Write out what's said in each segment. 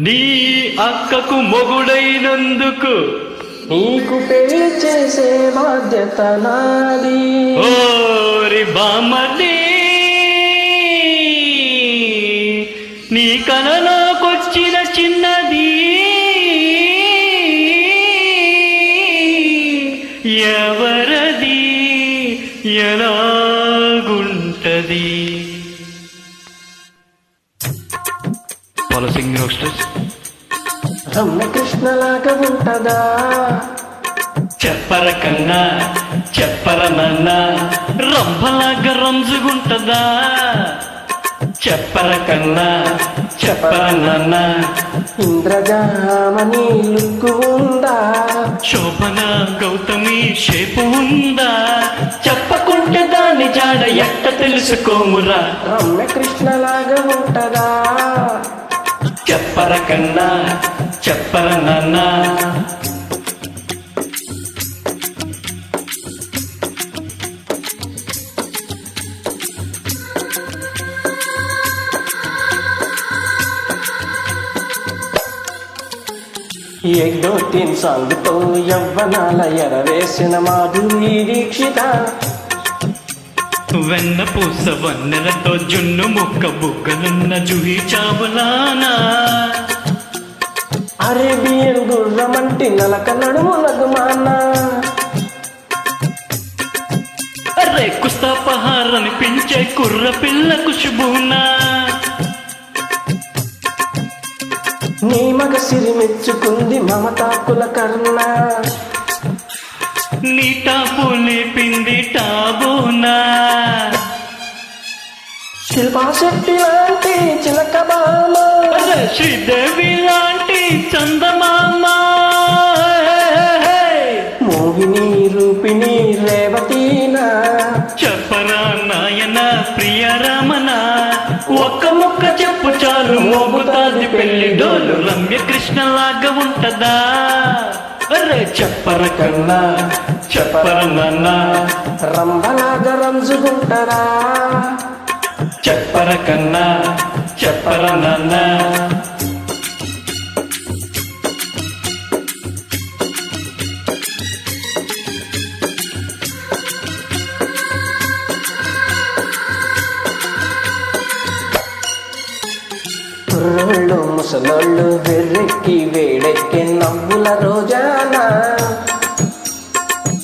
నీ అక్కకు మొగుడైనందుకు నీకు పెళ్ళి చేసే బాధ్యత నాది. ఓరి బామ్మది నీ కలలోకొచ్చిన చిన్నది. ఎవరది? ఎలాగుంటది? యోగస్టర్స్ రమ్యకృష్ణలాగా ఉంటదా? చెప్పర కన్నా చెప్పర నాన్న రంభలాగా రంజుగుంటదా? చెప్పర కన్నా చెప్పర నాన్న ఇంద్రజామని లుక్కు ఉందా? శోభన గౌతమి షేపు ఉందా? చెప్పకుంటే దాని జాడ ఎట్ట తెలుసుకోమురా? రమ్యకృష్ణలాగా ఉంటదా? చెప్పర కన్నా చెప్పర నాన్న. ఎగ్డో తీన్ సాంగ్తో యవ్వనాల ఎరవేసిన మాధురి దీక్షిత వెన్న పూస వన్నెలతో జున్ను ముక్క బుగ్గలున్న జుహి చావులానా అరేబియన్ గుర్రమంటి నలక నడుము నగుమాన. అరే కుస్తా పహార్ అనిపించే కుర్ర పిల్ల కుషుబూనా. నీ మగ సిరి మెచ్చుకుంది మమతాకుల కర్ణ. నీ టాపు లేపింది టాబూనా. శిల్పా శెట్టి లాంటి చిలక అరే శ్రీదేవి లాంటి చందమామ. మోహిని రూపిణి రేవతీనా చెప్పరా నాయన ప్రియ రమణ. ఒక్క ముక్క చెప్పు చాలు మోగుతాది పెళ్ళి డోలు. రమ్య కృష్ణ లాగా ఉంటదా? అరే చెప్పర కన్నా చెప్పర నాన్న. రంభలాగా రంజుకుంటారా? చెప్పర కన్నా చెప్పర నాన్న కుర్రోళ్ళు ముసలోళ్ళు వెర్రెక్కి వేడెక్కి నవ్వుల రోజానా?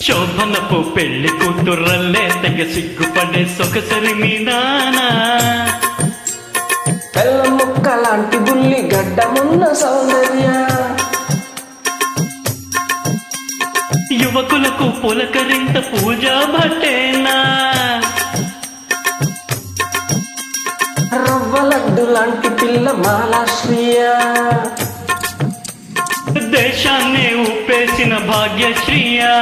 శోభనపు పెళ్ళి కూతుర్రల్లే తెగ సిగ్గుపడే సొగసరి మీ నానా బెల్ల ముక్క లాంటి బుల్లి గడ్డమున్న సౌందర్య. యువకులకు పులకరింత పూజా భట్టేనా రవ్వ లడ్డు లాంటి పిల్ల మాలాశ్రియ. దేశాన్ని ఊపేసిన భాగ్యశ్రీయా.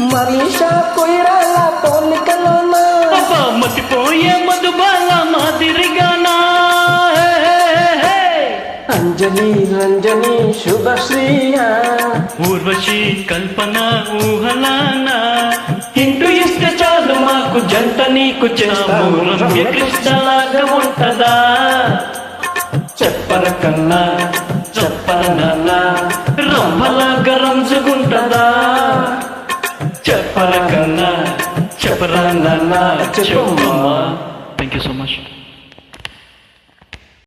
మనీషా కొయిరాల పోలికలోన మతిపోయే మధుబాల మాదిరిగానా. అంజలి రంజని శుభశ్రియ. ఊర్వశి కల్పన ఊహలానా. ఇంటూ ఇస్తే చాలు మాకు జంట నీకు చేస్తాము. రమ్య కృష్ణలాగా ఉంటదా? చెప్పర కన్నా చెప్పర నాన్న రంభలాగా రంజుకుంటదా చెప్పర కన్నా చెప్పరా నాన్న చెప్పమ్మా. Thank you so much